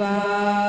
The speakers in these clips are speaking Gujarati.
Shiva.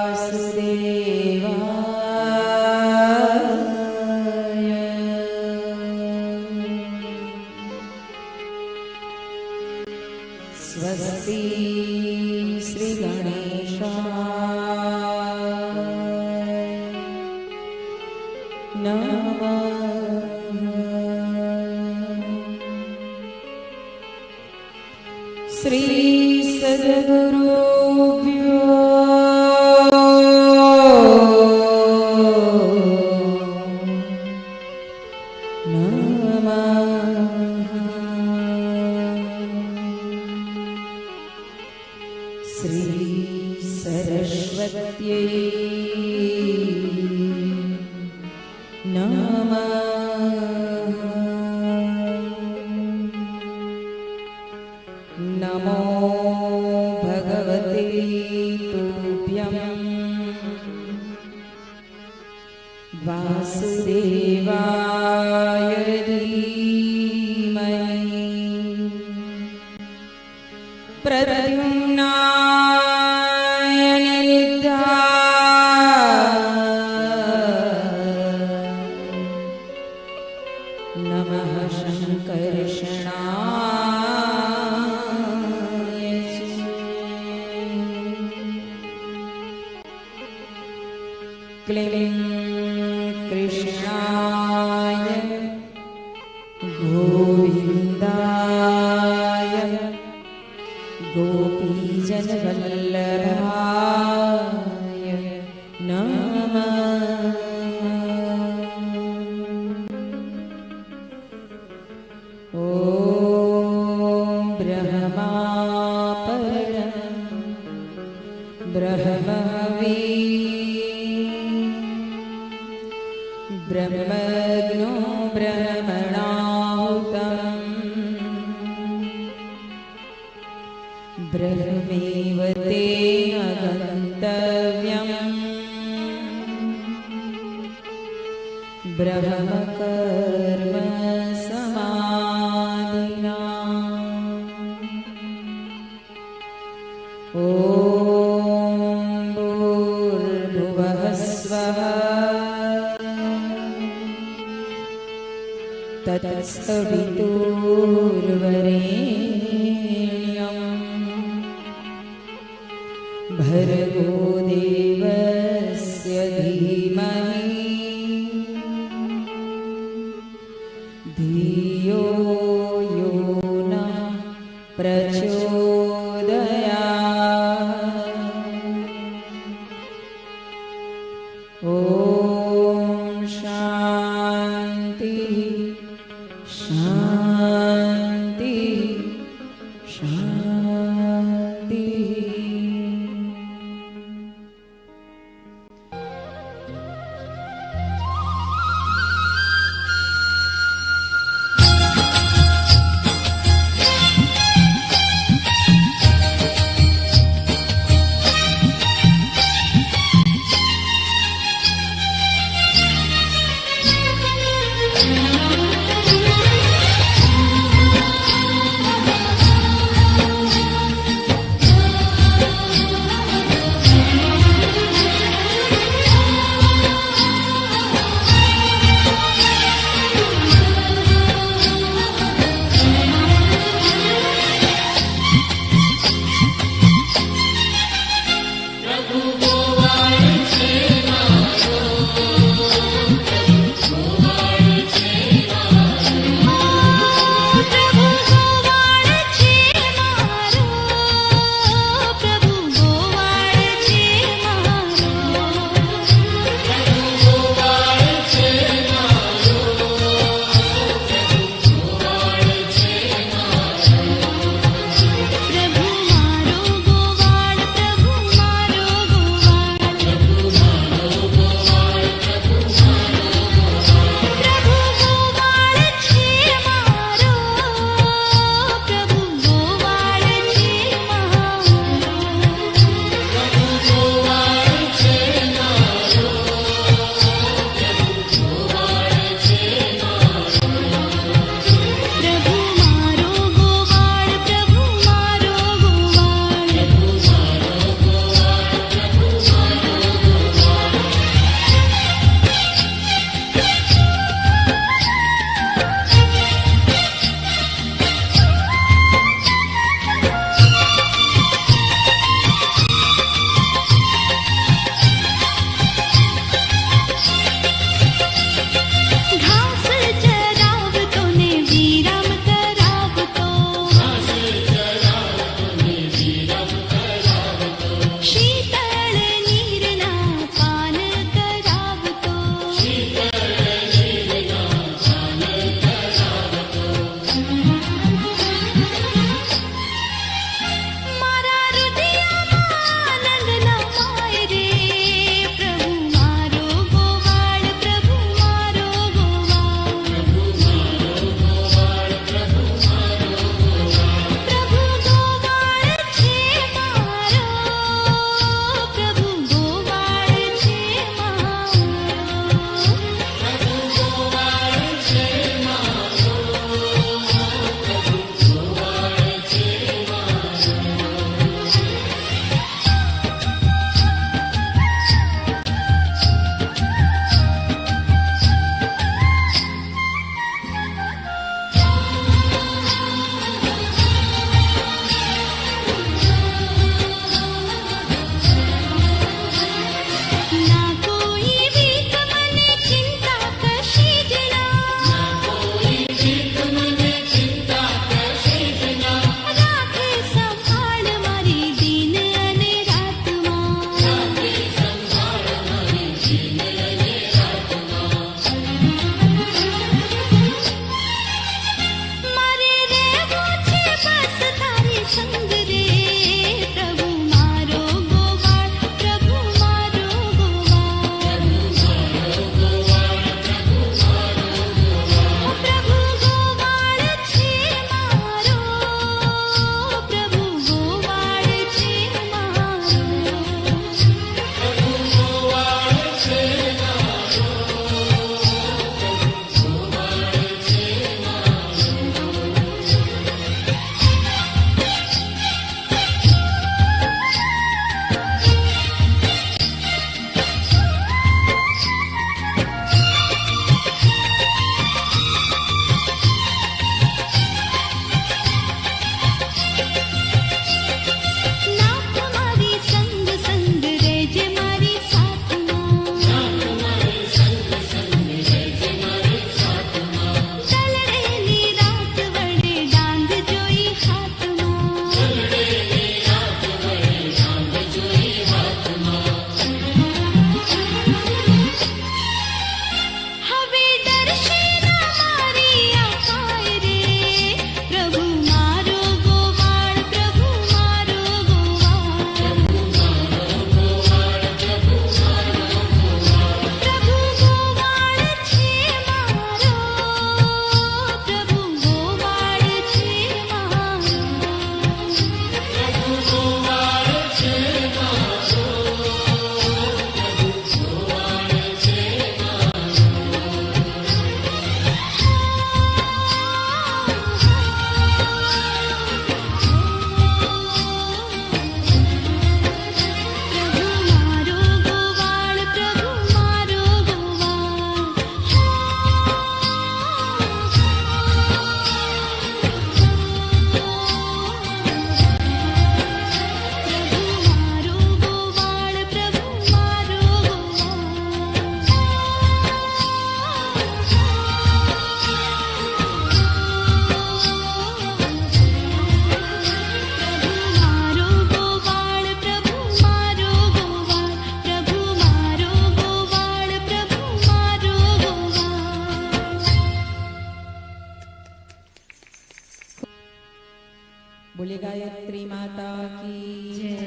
બોલે ગાયત્રી માતા કી જય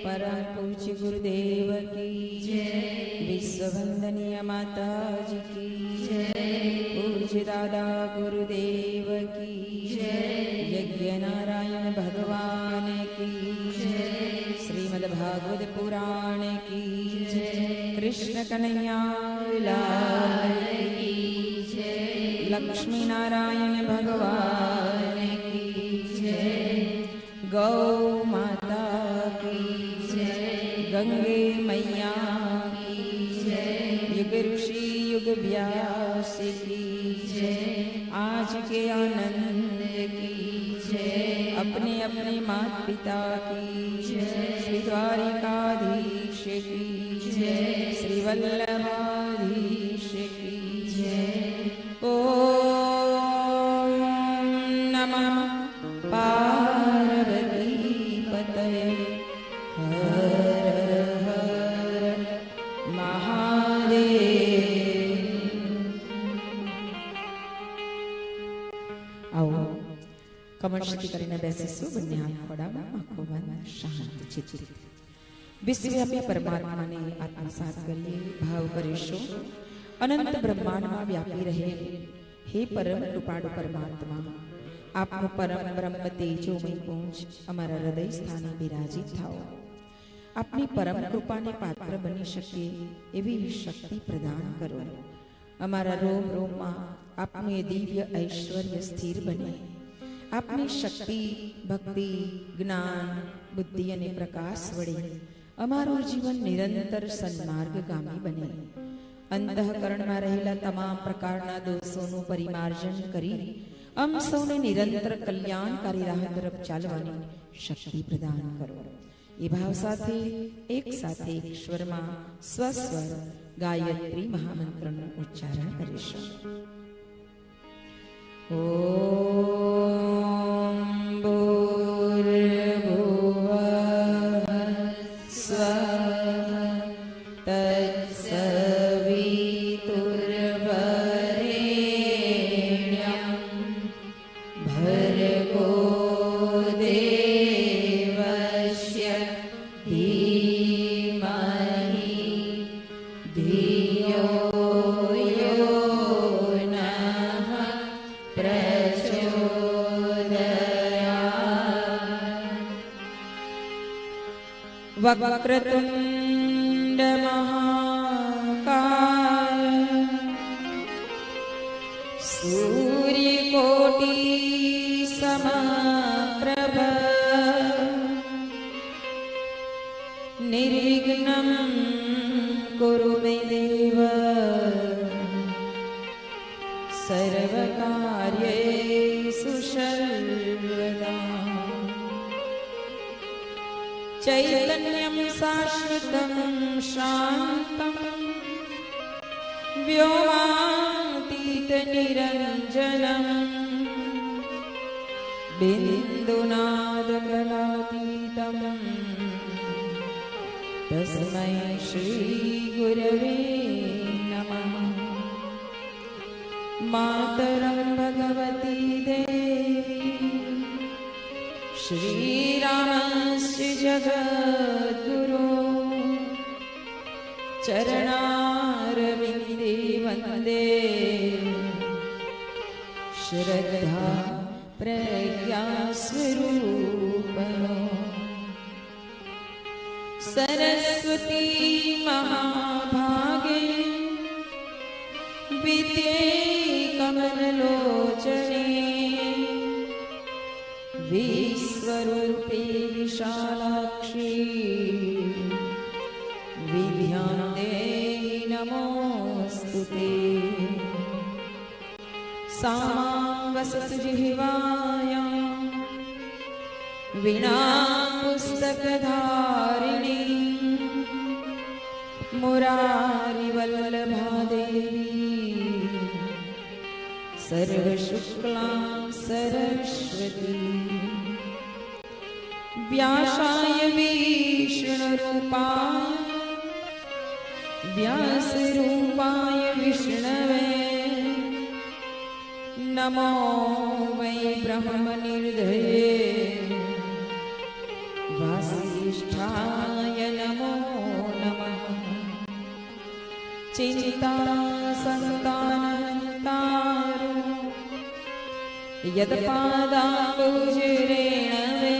પરમ પૂજ્ય ગુરુદેવ કી જય વિશ્વવંદનીય માતાજી કી જય પૂજ્ય દાદા ગુરુદેવ કી જય યજ્ઞનારાયણ ભગવાન કી જય શ્રીમદ ભાગવત પુરાણ કી જય કૃષ્ણ કનૈયા લાલ કી જય લક્ષ્મીનારાયણ आज के आनंद की जय अपने अपने माता पिता की जय श्री द्वारिकाधीश की जय श्री वल्लभाधीश આંખો બંધ શાંત ચિત્ત વિશ્વવ્યાપી પરમાત્માને આત્મસાત કરીએ ભાવ કરીશું અનંત બ્રહ્માંડમાં વ્યાપી રહે હે પરમ કૃપાળુ પરમાત્મા આપનું પરમ બ્રહ્મ તેજોમય પૂંજ અમારા હૃદય સ્થાને બિરાજિત થાઓ આપની પરમ કૃપાને પાત્ર બની શકીએ એવી શક્તિ પ્રદાન કરો અમારા રોમ રોમમાં આપનું એ દિવ્ય ઐશ્વર્ય સ્થિર બને આપની શક્તિ ભક્તિ જ્ઞાન બુદ્ધિ અને પ્રકાશ વડે અમારું જીવન નિરંતર સન્માર્ગગામી બને. અંતઃકરણમાં રહેલા તમામ પ્રકારના દોષોનું પરિમાર્જન કરી અમ સૌને નિરંતર કલ્યાણકારી રાહ તરફ ચાલવાની શક્તિ પ્રદાન કરો. એ ભાવ સાથે, એક સાથે ઈશ્વરમાં સ્વસ્વર ગાયત્રી મહામંત્રનું ઉચ્ચારણ કરીશું. ॐ વક્રતુંડ तस्मै श्रीगुरवे नमः मातरं भगवती देवी श्रीरामस्य जगद्गुरो चरणारविन्दे वन्दे श्रद्धा प्रज्ञास्वरूपनो सरस्वती महाभागे विद्ये कमललोचने विश्वरूपे विशालाक्षी विद्यां देहि नमोऽस्तु ते सा मां वसतु जिह्वायां वीणा पुस्तकधारिणी મુરારિવલ્લભાદેવી સર્વશુક્લાં સરસ્વતી વ્યાસાય વિષ્ણુરૂપાય વ્યાસરૂપાય વિષ્ણવે નમો વૈ બ્રહ્મ નિર્ધયે વાસિષ્ઠા चिन्ता सन्तानन्तारु सन्तानन्ता मे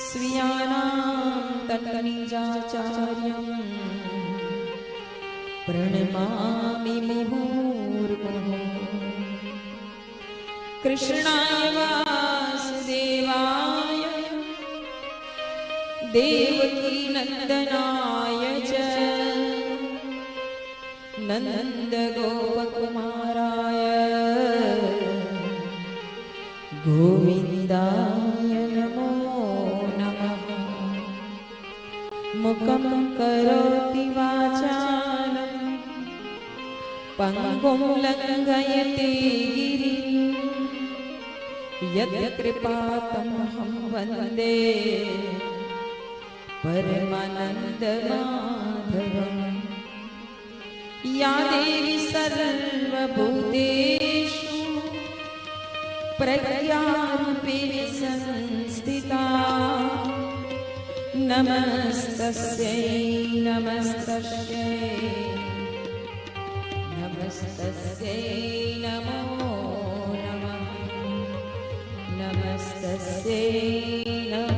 स्वीयानां तटनिजाचार्य प्रणमामि मुहुर्मुः कृष्णाय वासुदेवाय देवकीनन्दनाय च નંદ ગોપકુમારાય ગોવિંદાય નમો નમ મુકમ કરોતિ વાચાન પંગુમ લંઘયતે ગિરી યત્કૃપાતમહં વંદે પરમાનંદ માધવમ યા દેવી સર્વભૂતેષુ પ્રજ્ઞારૂપેણ સંસ્થિતા નમસ્તસ્ય નમસ્તસ્ય નમસ્તસ્ય નમો નમઃ નમસ્તસ્ય નમઃ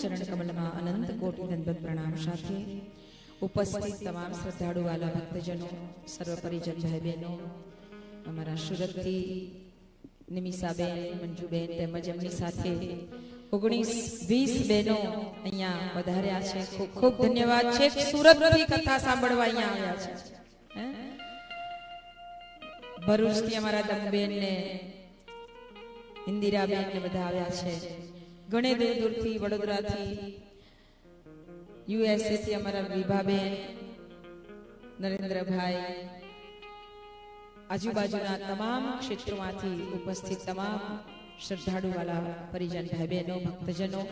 ચરણ કમલમાં અનંત કોટી દંડવત પ્રણામ સાથે ઉપસ્થિત તમામ શ્રદ્ધાળુ વાલા ભક્તજનો સર્વ પરિજન ભાઈ બહેનો અમારા સુરતથી નિમિષાબેન, મંજુબેન તેમજ એમની સાથે ઓગણીસ વીસ બહેનો અહીંયા વધાર્યા છે. ખૂબ ખૂબ ધન્યવાદ છે. સુરતથી કથા સાંભળવા અહીંયા આવ્યા છે? ભરૂચથી અમારા દમબેન ને ઇન્દિરાબેન ને બધા આવ્યા છે. ઘણે દૂર દૂરથી વડોદરાથી. યુએસએ થી અમારા વિભાબેન, નરેન્દ્રભાઈ, આજુબાજુના તમામ ક્ષેત્રોમાંથી ઉપસ્થિત તમામ શ્રદ્ધાળુ વાલા પરિજન ભાઈ બહેનો ભક્તજનો,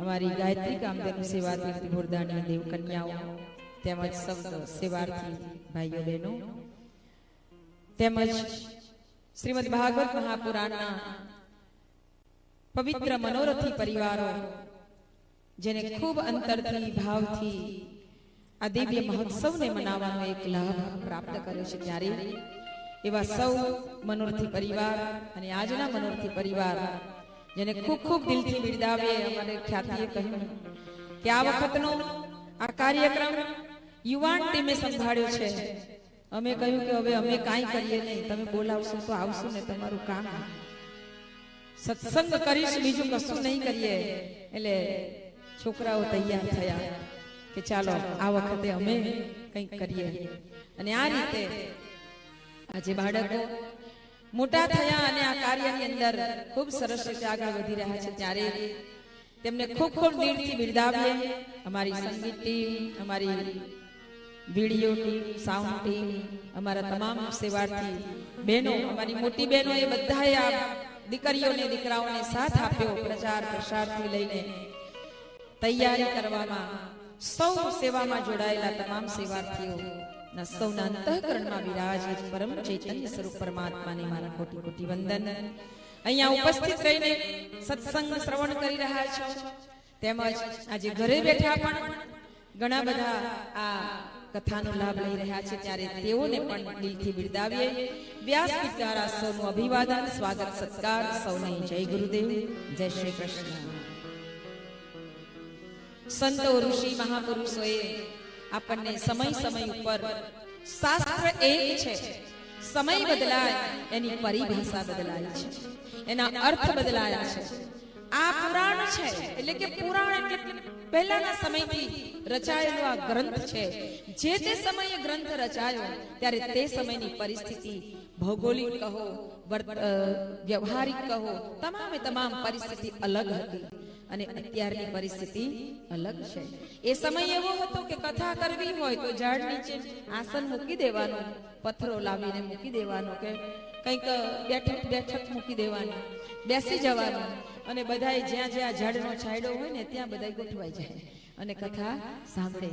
અમારી ગાયત્રી કામદેવ સેવા તીર્થ ભોરદાની દેવ કન્યાઓ તેમજ સૌ સેવાર્થી ભાઈઓ બહેનો તેમજ શ્રીમદ ભાગવત મહાપુરાણના પવિત્ર મનોરથી પરિવારો જેને ખૂબ અંતરથી ભાવથી આ દિવ્ય મહોત્સવને મનાવવાનો એક લાભ પ્રાપ્ત કર્યો છે ત્યારે એવા સૌ મનોરથી પરિવાર અને આજના મનોરથી પરિવાર જેને ખૂબ ખૂબ દિલથી બિરદાવે અમારે ખ્યાતિએ કહ્યું કે આ વખતનો આ કાર્યક્રમ યુવાન ટીમે સંભાળ્યો છે. અમે કહ્યું કે હવે અમે કાંઈ કરીએ નહીં. તમે બોલાવશો તો આવશું ને તમારું કામ. સત્સંગ કરીશ, બીજું કશું નહીં કરીએ. એટલે છોકરાઓ તૈયાર થયા કે ચાલો, આ વખતે અમે કંઈક કરીએ. અને આ રીતે આજે બાળકો મોટા થયા અને આ કાર્યની અંદર ખૂબ સરસ રીતે આગળ વધી રહ્યા છે. ત્યારે તેમને ખૂબ ખૂબ દિલથી બિરદાવીએ. અમારી સંગીત ટીમ, અમારી વીડિયો ટીમ, સાઉન્ડ ટીમ, અમારા તમામ સેવાર્થી બહેનો, અમારી મોટી બહેનો એ બધાએ આ દીકરીઓને, દીકરાઓને સાથ આપ્યો પ્રચાર, પ્રસારથી લઈને તૈયારી કરવામાં સૌ સેવામાં જોડાયેલા તમામ સેવાર્થીઓ સૌના અંતઃકરણમાં વિરાજ પરમ ચૈતન્ય સ્વરૂપ પરમાત્માને મારા કોટી કોટી વંદન. અહીંયા ઉપસ્થિત રહીને સત્સંગ શ્રવણ કરી રહ્યા છો. તેમજ આજે ઘરે બેઠા પણ ઘણા બધા આ કથાનો લાભ લઈ રહ્યા છે ત્યારે તેઓને પણ દિલથી બિરદાવીએ. વ્યાસપીઠ દ્વારા સૌનું અભિવાદન, સ્વાગત, સત્કાર, સૌને જય ગુરુદેવ, જય શ્રી કૃષ્ણ. સંતો, ઋષિ, મહાપુરુષોએ આપણને સમય સમય ઉપર શાસ્ત્ર એક છે, સમય બદલાય, એની પરિભાષા બદલાય છે, એના અર્થ બદલાયા છે. આ પુરાણ છે, એટલે કે પુરાણ એટલે પહેલાના સમયથી રચાયેલો આ ગ્રંથ છે. જે તે સમયે ગ્રંથ રચાયો, ત્યારે તે સમયની પરિસ્થિતિ ભૌગોલિક કહો વ્યવહારિક કહો, તમામે તમામ પરિસ્થિતિ અલગ હતી. અને અત્યારની પરિસ્થિતિ અલગ છે. એ સમય એવો હતો કે કથા કરવી હોય તો ઝાડ નીચે આસન મૂકી દેવાનું, પથ્થરો લાવીને મૂકી દેવાનો કે કંઈક બેઠક બેઠક મૂકી દેવાની, બેસી જવાનું. અને બધાય જ્યાં જ્યાં ઝાડનો છાંયડો હોય ને ત્યાં બધાય ગોઠવાઈ જાય. અને કથા સાંભળે.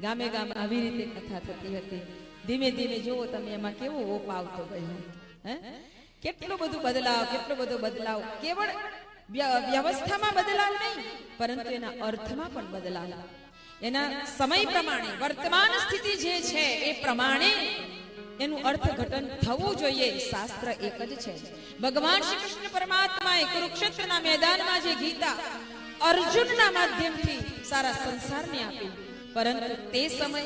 ગામે ગામ આવી રીતે કથા થતી હતી. ધીમે ધીમે જુઓ તમે એમાં કેવો ઓપ આવતો ગયો. હે? કેટલો બધું બદલાવ, કેટલો બધો બદલાવ. કેવળ વ્યવસ્થામાં બદલાવ નહીં, પરંતુ એના અર્થમાં પણ બદલાવ. એના સમય પ્રમાણે, વર્તમાન સ્થિતિ જે છે એ પ્રમાણે એનું અર્થઘટન થવું જોઈએ શાસ્ત્ર એક જ છે. ભગવાન શ્રી કૃષ્ણ પરમાત્માએ કુરુક્ષેત્રના મેદાનમાં જે ગીતા અર્જુનના માધ્યમથી સારા સંસારને આપી, પરંતુ તે સમય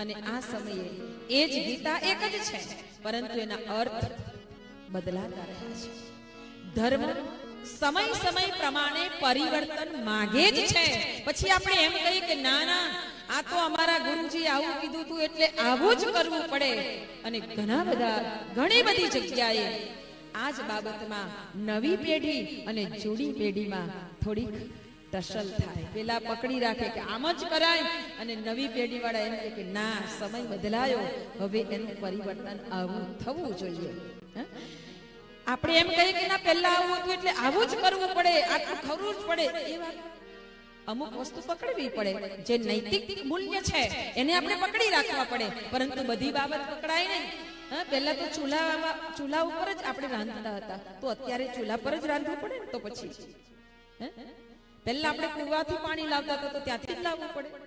અને આ સમયે એ જ ગીતા એક જ છે, પરંતુ એના અર્થ બદલાતા રહ્યા છે. ધર્મ સમય સમય પ્રમાણે પરિવર્તન માગે જ છે. પછી આપણે એમ કહીએ કે ના ના આ તો અમારા ગુરુજી આવું કીધું હતું એટલે આવું જ કરવું પડે. અને ઘણા બધા, ઘણી બધી જગ્યાએ આ જ બાબતમાં નવી પેઢી અને જૂની પેઢીમાં થોડીક ટસલ થાય. પેલા પકડી રાખે કે આમ જ કરાય અને નવી પેઢી વાળા એમ કે ના, સમય બદલાયો. હવે એનું પરિવર્તન આવું થવું જોઈએ? આપણે એમ કહીએ કે ના, પહેલા આવું હતું એટલે આવું જ કરવું પડે, આટલું ખરું જ પડે. એ વાત અમુક વસ્તુ પકડવી પડે, જે નૈતિક મૂલ્ય છે, એને આપણે પકડી રાખવા પડે. પરંતુ બધી બાબત પકડાય નહીં. હા, પહેલા તો ચૂલા ચૂલા ઉપર જ આપણે રાંધતા હતા. તો અત્યારે ચૂલા પર જ રાંધવું પડે ને તો પછી? પહેલા આપણે કુવાથી પાણી લાવતા હતા, તો ત્યાંથી જ લાવવું પડે.